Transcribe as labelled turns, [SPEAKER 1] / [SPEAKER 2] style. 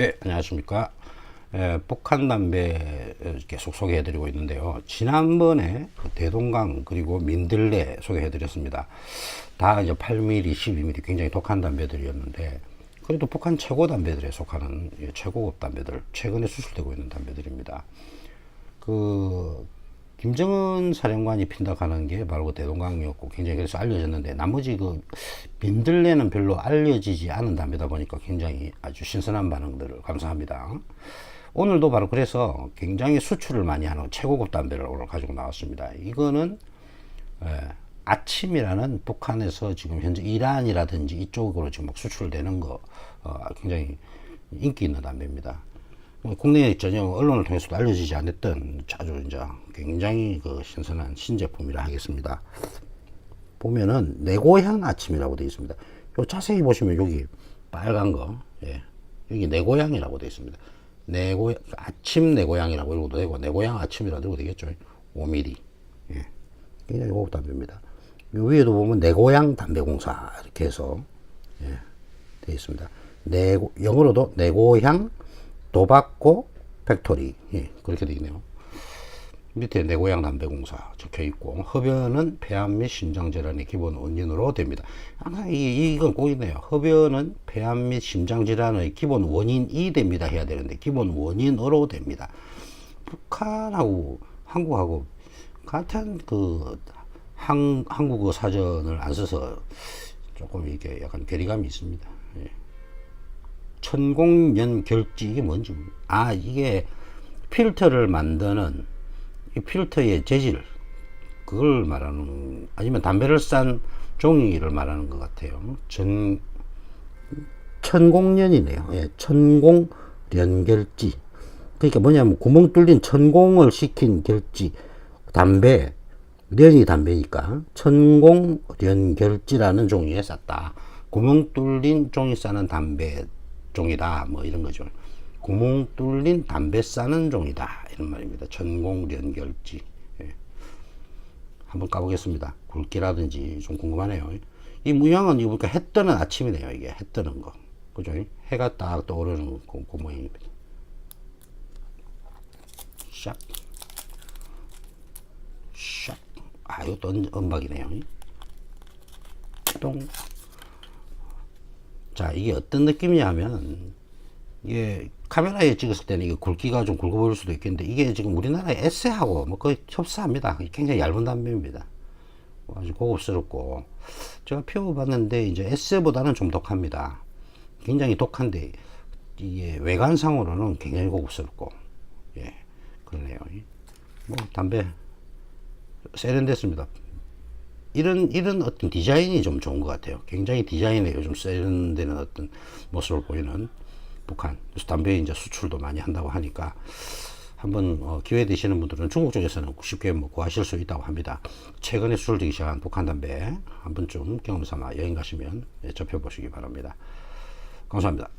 [SPEAKER 1] 네, 안녕하십니까. 에, 북한 담배 계속 소개해 드리고 있는데요. 지난번에 그 대동강 그리고 민들레 소개해 드렸습니다. 다 이제 8mm, 12mm 굉장히 독한 담배들이었는데 그래도 북한 최고 담배들에 속하는 예, 최고급 담배들, 최근에 수출되고 있는 담배들입니다. 그 김정은 사령관이 핀다하는 게 바로 그 대동강이었고 굉장히 그래서 알려졌는데 나머지 그 민들레는 별로 알려지지 않은 담배다 보니까 굉장히 아주 신선한 반응들을 감사합니다. 오늘도 바로 그래서 굉장히 수출을 많이 하는 최고급 담배를 오늘 가지고 나왔습니다. 이거는 예, 아침이라는 북한에서 지금 현재 이란이라든지 이쪽으로 지금 막 수출되는 거 어, 굉장히 인기 있는 담배입니다. 뭐 국내 전혀 언론을 통해서도 알려지지 않았던 아주 이제 굉장히 그 신선한 신제품이라 하겠습니다. 보면은 내 고향 아침이라고 되어 있습니다. 요 자세히 보시면 여기 빨간 거, 예, 여기 내 고향이라고 되어 있습니다. 내고 아침 내 고향이라고 읽어도 되고 내 고향 아침이라고 읽어도 되겠죠. 5mm, 예, 굉장히 고급 담배입니다. 요 위에도 보면 내 고향 담배공사 이렇게 해서 예, 되어 있습니다. 내고 영어로도 내 고향 도박고 팩토리 예, 그렇게 되어 있네요. 밑에 내 고향 담배공사 적혀 있고 흡연은 폐암 및 심장 질환의 기본 원인으로 됩니다. 항상 이, 이건 꼭 있네요. 흡연은 폐암 및 심장 질환의 기본 원인이 됩니다 해야 되는데 기본 원인으로 됩니다. 북한하고 한국하고 같은 그 한, 한국어 사전을 안 써서 조금 이게 약간 괴리감이 있습니다. 예. 천공연 결지 이게 뭔지 아 이게 필터를 만드는 이 필터의 재질 그걸 말하는 아니면 담배를 싼 종이를 말하는 것 같아요. 전 천공연이네요. 예, 천공 연결지. 그러니까 뭐냐면 구멍 뚫린 천공을 시킨 결지 담배 연이 담배니까 천공 연결지라는 종이에 쌌다. 구멍 뚫린 종이 싸는 담배 종이다. 뭐 이런 거죠. 구멍 뚫린 담배 싸는 종이다. 이런 말입니다. 천공연결지. 예. 한번 까보겠습니다. 굵기라든지 좀 궁금하네요. 이 모양은 이거 보니까 해 뜨는 아침이네요. 이게 해 뜨는 거. 그죠? 해가 딱 떠오르는 그, 그 모양입니다. 샥. 샥. 아, 이것도 은- 은박이네요. 똥. 자, 이게 어떤 느낌이냐면, 이게 카메라에 찍었을 때는 이게 굵기가 좀 굵어 보일 수도 있겠는데, 이게 지금 우리나라 에세하고 뭐 거의 흡사합니다. 굉장히 얇은 담배입니다. 아주 고급스럽고, 제가 피워봤는데, 이제 에세보다는 좀 독합니다. 굉장히 독한데, 이게 외관상으로는 굉장히 고급스럽고, 예, 그러네요. 뭐, 담배, 세련됐습니다. 이런 이런 어떤 디자인이 좀 좋은 것 같아요. 굉장히 디자인에 요즘 세련되는 어떤 모습을 보이는 북한. 그래서 담배 이제 수출도 많이 한다고 하니까 한번 어, 기회 되시는 분들은 중국 쪽에서는 쉽게 뭐 구하실 수 있다고 합니다. 최근에 수출되기 시작한 북한 담배 한번 좀 경험 삼아 여행 가시면 예, 접해 보시기 바랍니다. 감사합니다.